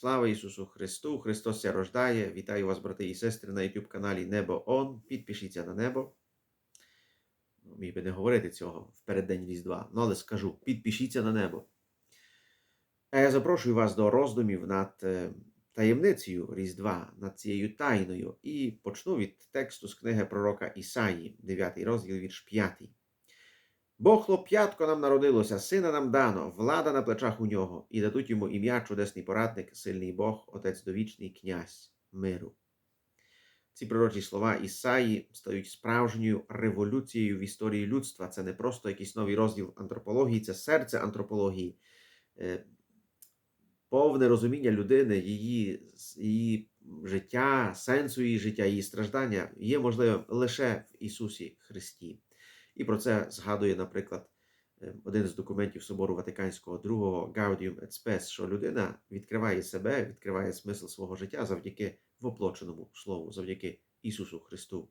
Слава Ісусу Христу! Христос ся рождає. Вітаю вас, брати і сестри, на YouTube каналі Небо Он. Підпишіться на небо. Ну, Міг би не говорити цього в переддень Різдва, ну але скажу: підпишіться на небо. А я запрошую вас до роздумів над е, таємницею Різдва, над цією тайною, і почну від тексту з книги пророка Ісаї, 9 розділ, вірш 5. Бо хлоп'ятко нам народилося, сина нам дано, влада на плечах у нього, і дадуть йому ім'я чудесний порадник, сильний Бог, Отець довічний, князь миру. Ці пророчі слова Ісаї стають справжньою революцією в історії людства. Це не просто якийсь новий розділ антропології, це серце антропології, Е, повне розуміння людини, її, її життя, сенсу її життя, її страждання є можливим лише в Ісусі Христі. І про це згадує, наприклад, е, один з документів Собору Ватиканського II Gaudium et Spes, що людина відкриває себе, відкриває смисл свого життя завдяки воплоченому слову, завдяки Ісусу Христу.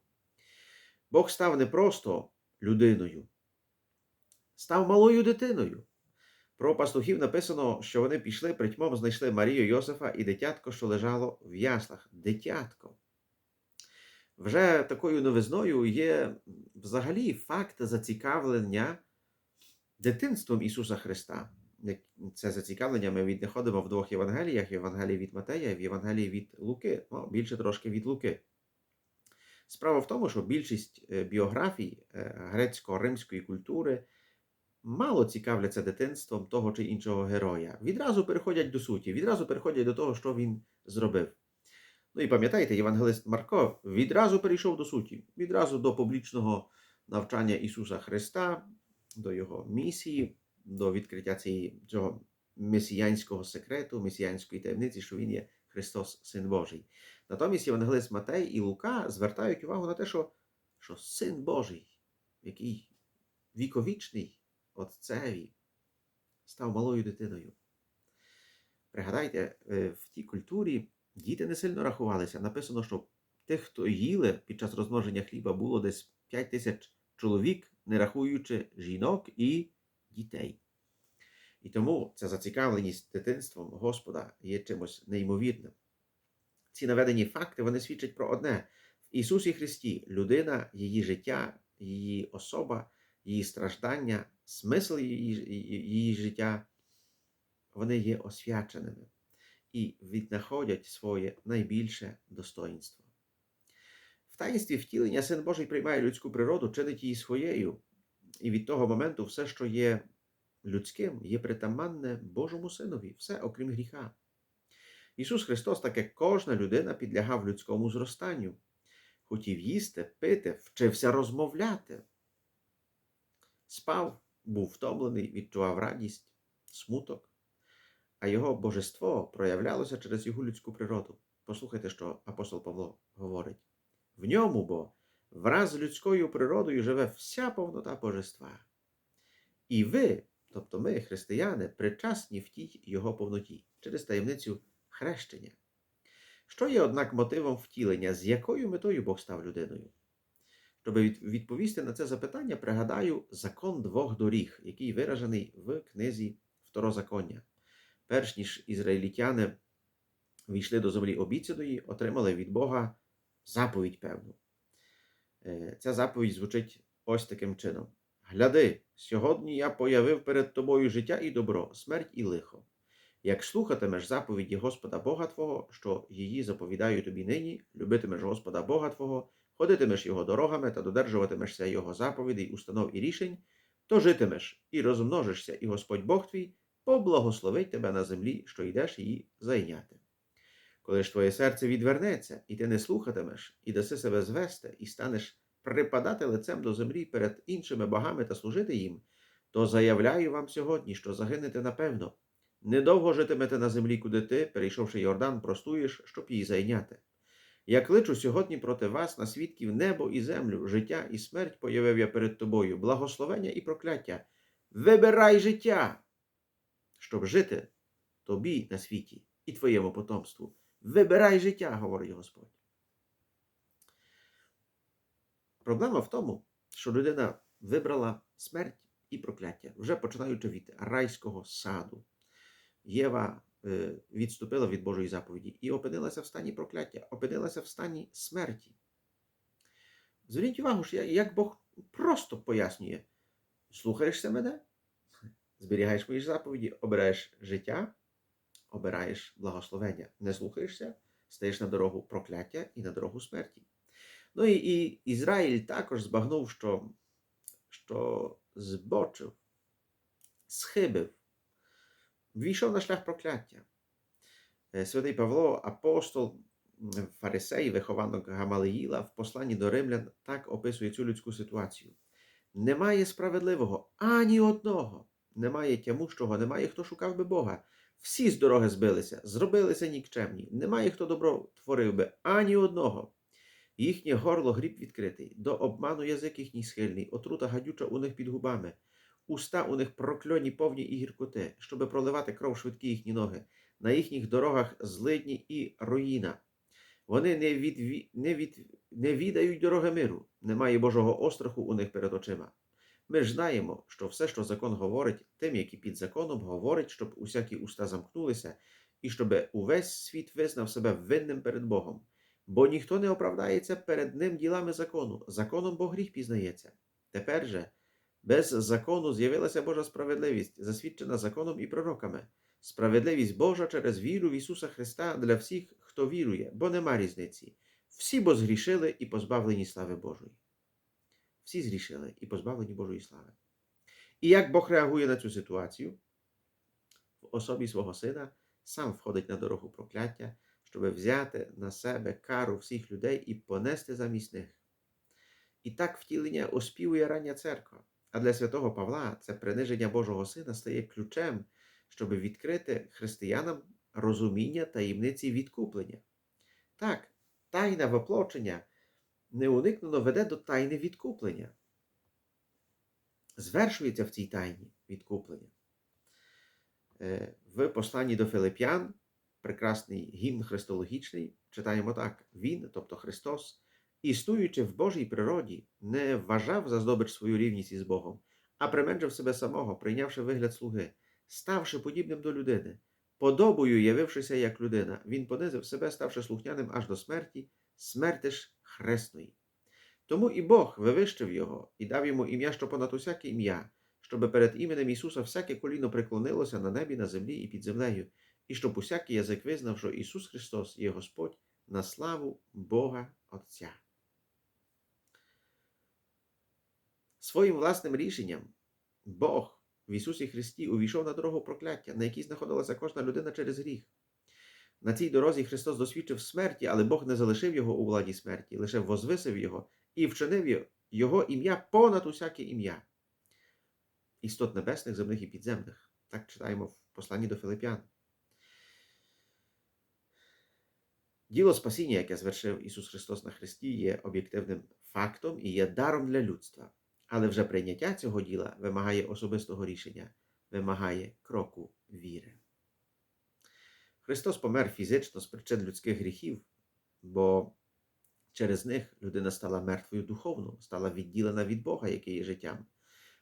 Бог став не просто людиною, став малою дитиною. Про пастухів написано, що вони пішли притьмом, знайшли Марію Йосифа і дитятко, що лежало в яслах. Дитятко. Вже такою новизною є взагалі факт зацікавлення дитинством Ісуса Христа. Це зацікавлення ми віднаходимо в двох Євангеліях: в Євангелії від Матея і в Євангелії від Луки, ну, більше трошки від Луки. Справа в тому, що більшість е, біографій е, грецько-римської культури мало цікавляться дитинством того чи іншого героя. Відразу переходять до суті, відразу переходять до того, що він зробив. Ну і пам'ятаєте, євангелист Марко відразу перейшов до суті, відразу до публічного навчання Ісуса Христа, до Його місії, до відкриття цієї, цього месіянського секрету, месіянської таємниці, що Він є Христос, Син Божий. Натомість євангелист Матей і Лука звертають увагу на те, що, що Син Божий, який віковічний Отцеві, став малою дитиною. Пригадайте, е, в тій культурі діти не сильно рахувалися. Написано, що тих, хто їли під час розмноження хліба, було десь 5 тисяч чоловік, не рахуючи жінок і дітей. І тому ця зацікавленість дитинством Господа є чимось неймовірним. Ці наведені факти вони свідчать про одне: в Ісусі Христі людина, її життя, її особа, її страждання, смисл її, її, життя, вони є освяченими і віднаходять своє найбільше достоїнство. В таїнстві втілення Син Божий приймає людську природу, чинить її своєю, і від того моменту все, що є людським, є притаманне Божому Синові, все окрім гріха. Ісус Христос, так як кожна людина, підлягав людському зростанню, хотів їсти, пити, вчився розмовляти. Спав, був втомлений, відчував радість, смуток, а його божество проявлялося через його людську природу. Послухайте, що апостол Павло говорить. В ньому бо враз з людською природою живе вся повнота божества. І ви, тобто ми, християни, причасні в тій його повноті через таємницю хрещення. Що є, однак, мотивом втілення, з якою метою Бог став людиною? Щоб відповісти на це запитання, пригадаю закон двох доріг, який виражений в книзі Второзаконня. Перш ніж ізраїльтяни війшли до землі обіцяної, отримали від Бога заповідь певну. Е, Ця заповідь звучить ось таким чином: Гляди, сьогодні я появив перед тобою життя і добро, смерть і лихо. Як слухатимеш заповіді Господа Бога Твого, що її заповідаю тобі нині, любитимеш Господа Бога Твого, ходитимеш його дорогами та додержуватимешся його заповідей, установ і рішень, то житимеш і розмножишся, і Господь Бог твій поблагословить тебе на землі, що йдеш її зайняти. Коли ж твоє серце відвернеться, і ти не слухатимеш, і даси себе звести, і станеш припадати лицем до землі перед іншими богами та служити їм, то заявляю вам сьогодні, що загинете напевно. Недовго житимете на землі, куди ти, перейшовши Йордан, простуєш, щоб її зайняти. Я кличу сьогодні проти вас на свідків небо і землю, життя і смерть появив я перед тобою, благословення і прокляття. Вибирай життя, щоб жити тобі на світі і твоєму потомству. Вибирай життя, говорить Господь. Проблема в тому, що людина вибрала смерть і прокляття, вже починаючи від райського саду. Єва е, відступила від Божої заповіді і опинилася в стані прокляття, опинилася в стані смерті. Зверніть увагу, що як Бог просто пояснює: слухаєшся мене, зберігаєш мої заповіді, обираєш життя, обираєш благословення. Не слухаєшся, стаєш на дорогу прокляття і на дорогу смерті. Ну і, і Ізраїль також збагнув, що, що збочив, схибив, війшов на шлях прокляття. Е, Святий Павло, апостол, фарисей, вихованок Гамалеїла, в посланні до римлян так описує цю людську ситуацію. Немає справедливого ані одного, немає тямущого, немає хто шукав би Бога. Всі з дороги збилися, зробилися нікчемні. Немає хто добро творив би ані одного. Їхнє горло гріб відкритий, до обману язик їхній схильний, отрута гадюча у них під губами, уста у них прокльоні повні і гіркоти, щоби проливати кров швидкі їхні ноги, на їхніх дорогах злидні і руїна. Вони не, відві... не, від... не відають дороги миру, немає Божого остраху у них перед очима. Ми ж знаємо, що все, що закон говорить, тим, які під законом говорить, щоб усякі уста замкнулися, і щоб увесь світ визнав себе винним перед Богом. Бо ніхто не оправдається перед ним ділами закону, законом Бо гріх пізнається. Тепер же без закону з'явилася Божа справедливість, засвідчена законом і пророками. Справедливість Божа через віру в Ісуса Христа для всіх, хто вірує, бо нема різниці. Всі бо згрішили і позбавлені слави Божої. Всі згрішили і позбавлені Божої слави. І як Бог реагує на цю ситуацію? В особі свого сина сам входить на дорогу прокляття, щоб взяти на себе кару всіх людей і понести замість них. І так втілення оспівує рання церква. А для святого Павла це приниження Божого Сина стає ключем, щоб відкрити християнам розуміння таємниці відкуплення. Так, тайна воплочення неуникнено веде до тайни відкуплення. Звершується в цій тайні відкуплення. Е, В посланні до Филип'ян, прекрасний гімн христологічний, читаємо так: Він, тобто Христос, існуючи в Божій природі, не вважав за здобич свою рівність із Богом, а применшив себе самого, прийнявши вигляд слуги, ставши подібним до людини, подобою явившися як людина, він понизив себе, ставши слухняним аж до смерті, смерти ж хресної. Тому і Бог вивищив його і дав йому ім'я, що понад усяке ім'я, щоб перед іменем Ісуса всяке коліно преклонилося на небі, на землі і під землею, і щоб усякий язик визнав, що Ісус Христос є Господь на славу Бога Отця. Своїм власним рішенням Бог в Ісусі Христі увійшов на дорогу прокляття, на якій знаходилася кожна людина через гріх. На цій дорозі Христос досвідчив смерті, але Бог не залишив його у владі смерті, лише возвисив його і вчинив його ім'я понад усяке ім'я. Істот небесних, земних і підземних. Так читаємо в посланні до Филип'ян. Діло спасіння, яке звершив Ісус Христос на Христі, є об'єктивним фактом і є даром для людства. Але вже прийняття цього діла вимагає особистого рішення, вимагає кроку віри. Христос помер фізично з причин людських гріхів, бо через них людина стала мертвою духовно, стала відділена від Бога, який є життям.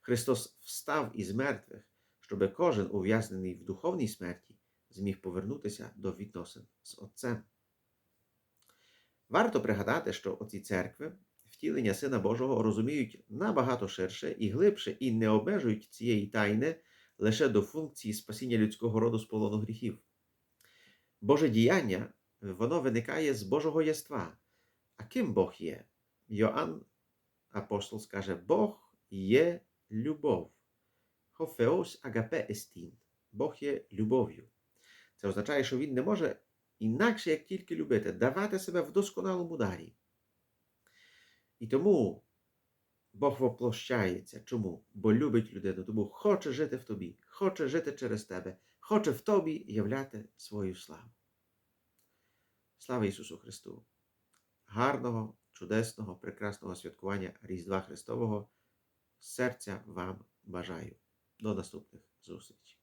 Христос встав із мертвих, щоб кожен ув'язнений в духовній смерті зміг повернутися до відносин з Отцем. Варто пригадати, що оці церкви втілення Сина Божого розуміють набагато ширше і глибше і не обмежують цієї тайни лише до функції спасіння людського роду з полону гріхів. Боже діяння воно виникає з Божого єства. А ким Бог є? Йоанн апостол скаже: Бог є любов. Хофеос агапе естін. Бог є любов'ю. Це означає, що Він не може інакше, як тільки любити, давати себе в досконалому дарі. І тому Бог воплощається. Чому? Бо любить людину, тому хоче жити в тобі, хоче жити через тебе, хоче в тобі являти свою славу. Слава Ісусу Христу! Гарного, чудесного, прекрасного святкування Різдва Христового серця вам бажаю. До наступних зустрічей!